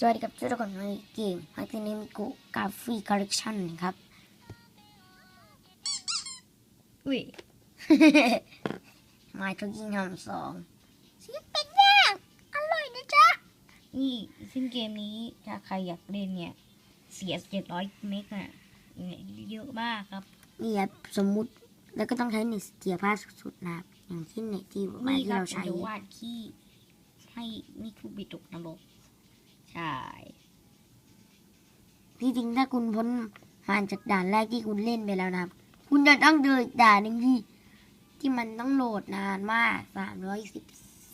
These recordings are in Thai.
สวัสดีครับทุกคนในเกมฮักเทนมิกุกาฟีคอลเลกชันครับอุ้ยมาทุกยิงทำสองเสียเป็ดย่างอร่อยนะจ๊ะ นี่ซึ่งเกมนี้ถ้าใครอยากเล่นเนี่ย เสียเจ็ดร้อยเมกอะเนี่ยเยอะมากครับ นี่ครับสมมุติแล้วก็ต้องใช้เน็ตเสถียรภาพสุดๆนะครับอย่างที่เน็ตที่บ้านนี่ที่ครับเราผมใช้จะวาดขี้ให้นี่คือบิตกนรก ใช่ ที่จริงถ้าคุณพ้นผ่านจากด่านแรกที่คุณเล่นไปแล้วนะครับ คุณจะต้องเดินอีกด่านหนึ่งที่ที่มันต้องโหลดนานมากสามร้อยสิบ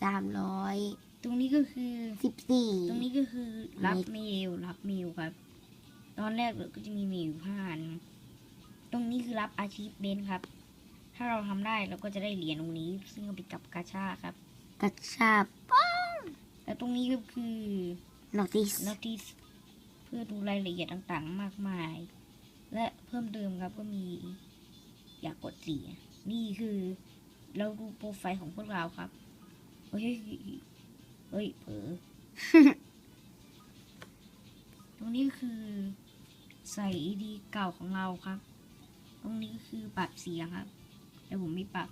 สามร้อยตรงนี้ก็คือสิบสี่ตรงนี้ก็คือรับเมกเมลรับเมลครับ ตอนแรกเราก็จะมีเมลผ่าน ตรงนี้คือรับอาชีพเบนครับ ถ้าเราทำได้เราก็จะได้เหรียญตรงนี้ ซึ่งเอาไปกับกาชาครับกระชาบและตรงนี้ก็คือ นอติส notice เพื่อดูรายละเอียดต่างๆ มากมาย และเพิ่มเติมครับก็มีอย่ากดเสียนี่คือเราดูโปรไฟล์ของพวกเราครับเฮ้ยเฮ้ยเผลอตรงนี้ก็คือใส่ ID เก่าของเราครับ ตรงนี้ก็คือปรับเสียงครับ แต่ผมไม่ปรับ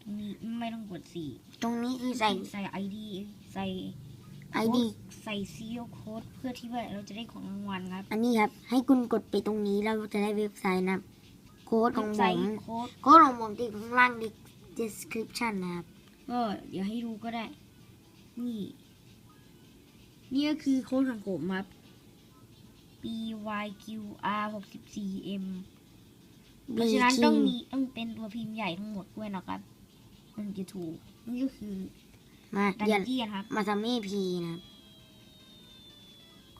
ตรงนี้ไม่ต้องกดสี ตรงนี้คือใส่ใส่ ID ใส่ ไอดีใส่ซีลโค้ดเพื่อที่ว่าเราจะได้ของรางวัลครับ อันนี้ครับ ให้คุณกดไปตรงนี้แล้วจะได้เว็บไซต์นะครับ โค้ดของผใส่มโค้ดโค้ดของผมติดข้างล่าง description นะครับ ก็เดี๋ยวให้ดูก็ได้ นี่ นี่ก็คือโค้ดของผมครับ BYQR 64 M เพราะฉะนั้นต้องมีต้องเป็นตัวพิมพ์ใหญ่ทั้งหมดด้วยนะครับ มันจะถูก นี่ก็คือ มาดันเดี๋ยวเจียนครับ มาทำเอพีนะครับ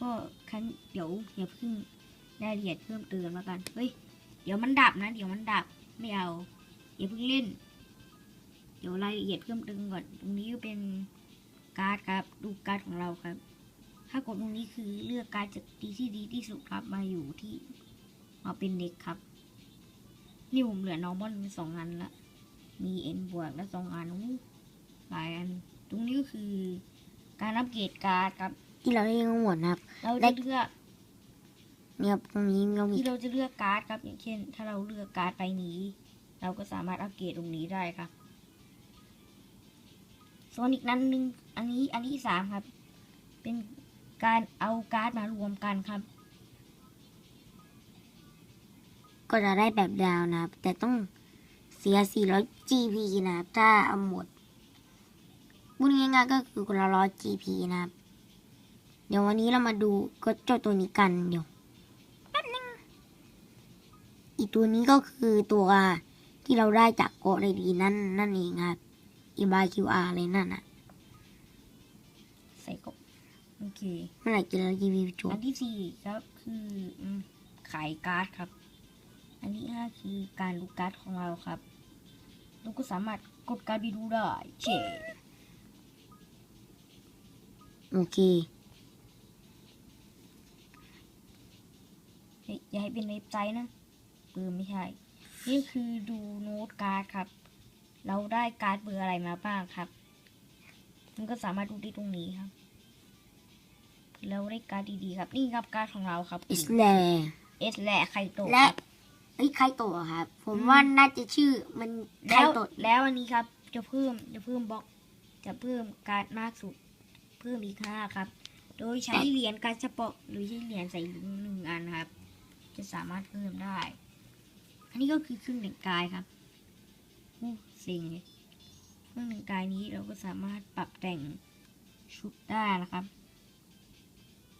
ก็คันเดี๋ยวอย่าเพิ่งได้ละเอียดเพิ่มเติมแล้วกัน เฮ้ย เดี๋ยวมันดับนะ เดี๋ยวมันดับ ไม่เอา อย่าเพิ่งเล่น เดี๋ยวรายละเอียดเพิ่มเติมก่อน ตรงนี้ก็เป็นการ์ดครับ ดูการ์ดของเราครับ ถ้ากดตรงนี้คือเลือกการ์ดจากดีที่ดีที่สุดครับ มาอยู่ที่มาเป็นเด็กครับ นี่ผมเหลือน้องบอลสองอันละ มีเอ็นบวกและสองอันอู้หลายอัน ตรงนี้ก็คือ การอัปเกรดการ์ดครับที่เราเรียกทั้งหมดนะครับ เราและจะเลือกเนี่ยครับตรงนี้เรามีที่เราจะเลือกการ์ดครับ อย่างเช่น ถ้าเราเลือกการ์ดใบนี้ เราก็สามารถอัปเกรดตรงนี้ได้ครับส่วนอีกนั้นหนึ่งอันนี้อันที่สามครับ เป็นการเอาการ์ดมารวมกันครับ ก็จะได้แบบดาวนะครับ แต่ต้องเสีย 400 GP นะครับ ถ้าเอาหมด พูดง่ายๆก็คือคนละร้อย GP นะครับ เดี๋ยววันนี้เรามาดูก็เจ้าตัวนี้กันเดี๋ยวแป๊บนึงอีกตัวนี้ก็คือตัวที่เราได้จากโกเรดีนั่นนั่นเองครับอีบาคิวอาร์เลยนั่นน่ะใส่กบโอเคเมื่อไหร่จะเรา GP จบอันที่สี่ครับคืออืมขายการ์ดครับ อันที่ห้าคือการดูการ์ดของเราครับเราก็สามารถกดการ์ดไปดูได้เช่ โอเคเฮ้ยอย่าให้เป็นเว็บไซต์นะเบอร์ไม่ใช่ นี่คือดูโน้ตการ์ดครับ เราได้การ์ดเบอร์อะไรมาบ้างครับ มันก็สามารถดูได้ตรงนี้ครับ เราได้การ์ดดีๆครับ นี่ครับการ์ดของเราครับอิสแลเอสแหละไข่โตและครับเอ้ยใครโตะครับผมอืมว่าน่าจะชื่อมันใครแล้วโตะแล้วอันนี้ครับ จะเพิ่มจะเพิ่มบล็อก จะเพิ่มการ์ดมากสุด เพิ่มอีกห้าครับ โดยใช้เหรียญการเฉพาะหรือใช้เหรียญใส่หนึ่งอันครับ จะสามารถเพิ่มได้ อันนี้ก็คือเครื่องแต่งกายครับอู้เสิงเลยเครื่องแต่งกายนี้เราก็สามารถปรับแต่งชุดได้นะครับ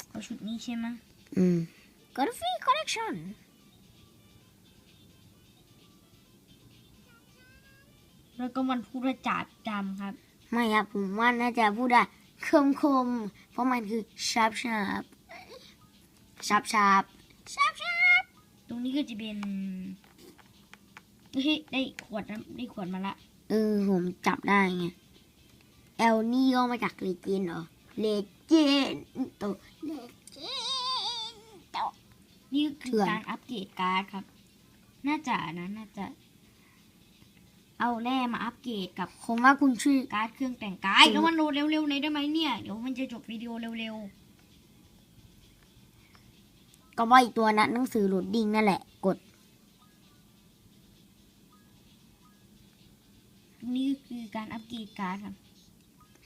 เอาชุดนี้ใช่ไหมอืมก็ฟรีคอลเลคชันแล้วก็มันพูดว่าจัดจำครับ ไม่ครับผมว่าน่าจะพูดได้ คมคมๆเพราะมันคือชาร์ปชาร์ปชาร์ปชาร์ปชาร์ปชาร์ปตรงนี้ก็จะเป็นเฮ้ยได้ขวดนะได้ขวดมาละเออผมจับได้ไงเอลนี่ก็มาจากเลเจนเหรอเลเจนโตเลเจนโตนี่ก็คืเถื่ออนการอัปเกรดการ์ดครับ น่าจะนะน่าจะ เอาแร่มาอัปเกรดกับผมว่าคุณชื่อการ์ดเครื่องแต่งกายจริงแล้วมันโหลดเร็วๆเลยได้ไหมเนี่ย เดี๋ยวมันจะจบวิดีโอเร็วก็ว่าอีกตัวนะหนังสือโหลดดิ้งนั่นแหละ กด นี่คือการอัปเกรดการ์ดครับ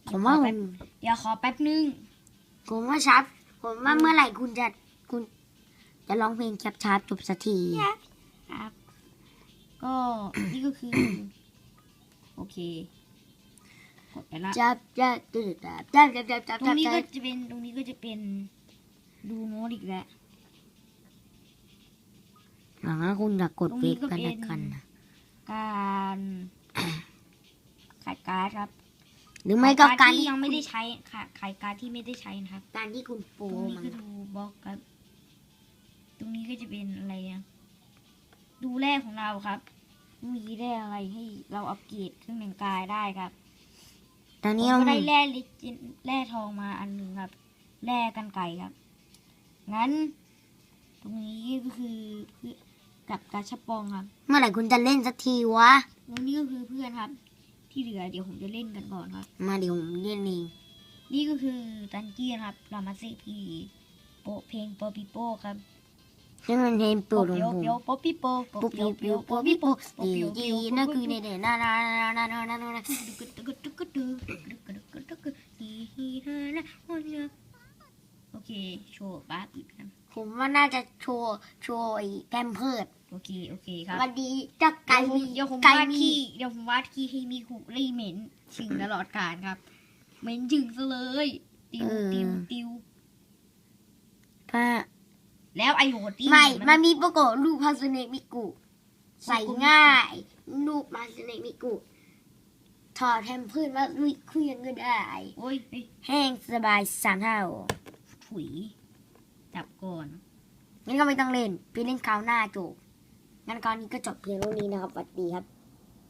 ผมว่ามันเดี๋ยวขอแป๊บนึง ผมว่าชัด ผมว่าเมื่อไหร่คุณจะคุณ จะร้องเพลงแคปชาร์จจบสักทีครับ ก็นี่ก็คือ โอเค กดไปละจับจับจับจับจับจับจับตรจังบนี้จัก็บจะเป็นตรงนี้ก็จะเป็นดูโน้ตอีกแล้วหวังว่าคุณจะกดตรงเวนี้ฟก็กันเป็นละกันนะการขายการ์ดครับ หรือไม่ก็การที่ที่ยังไม่ได้ใช้ค่ะขายการ์ดที่ไม่ได้ใช้นะครับ การที่คุณโปรตรงนี้มันก็ดูบล็อกครับ ตรงนี้ก็จะเป็นอะไรอะดูแร่ของเราครับ มีแร่อะไรให้เราอัปเกรดเครื่องแต่งกายได้ครับตอนผมนี้เราก็ได้แร่ลิจินแร่ทองมาอันหนึ่งครับ แร่กันไก่ครับ งั้น ตรงนี้ก็คือเพื่อกับกาชาปองครับ เมื่อไหร่คุณจะเล่นสักทีวะตรงนี้ก็คือเพื่อนครับ ที่เหลือเดี๋ยวผมจะเล่นกันก่อนครับ มาเดี๋ยวผมเล่นเองนี่ก็คือดันเจียนครับรามาเซพีโปะเพลงโปปิโป้ครับ นี่มันเพลงโปรดของเปียวผมเปียวโปปิโป้ปุ๊บปิ๊วปิ๊วปุ๊บปิ๊วปุ๊บดีดีนั่นคือเด็ดๆน่าน่าน่าน่าน่าน่าน่าโอเคโชว์บ้าอีกครับผมว่าน่าจะโชว์โชว์ไอ้แกมเพิร์ดโอเคโอเคครับวันดีจะไก่เดี๋ยวผมไก่วาดมีขี้เดี๋ยวผมวาดขี้ให้มีขุรีเหม็นถึงตลอดกาลครับเหม็นถึงซะเลย ติวติวติวผ้า แล้วไอโหดที่ไม่นมันมีประกอบรูปพาสเนกมิกุใส่ง่าย รูปพาสเนกมิกุถอดแทมพื้นมาลุยคุยกันก็ได้โอ้ยเฮ้ยแห้งสบายสามเท่าถุยจับก่อนงั้นก็ไม่ต้องเล่นไปเล่นคราวหน้าจบงั้นคราวนี้ก็จบเพียงเท่านี้นะครับสวัสดีครับ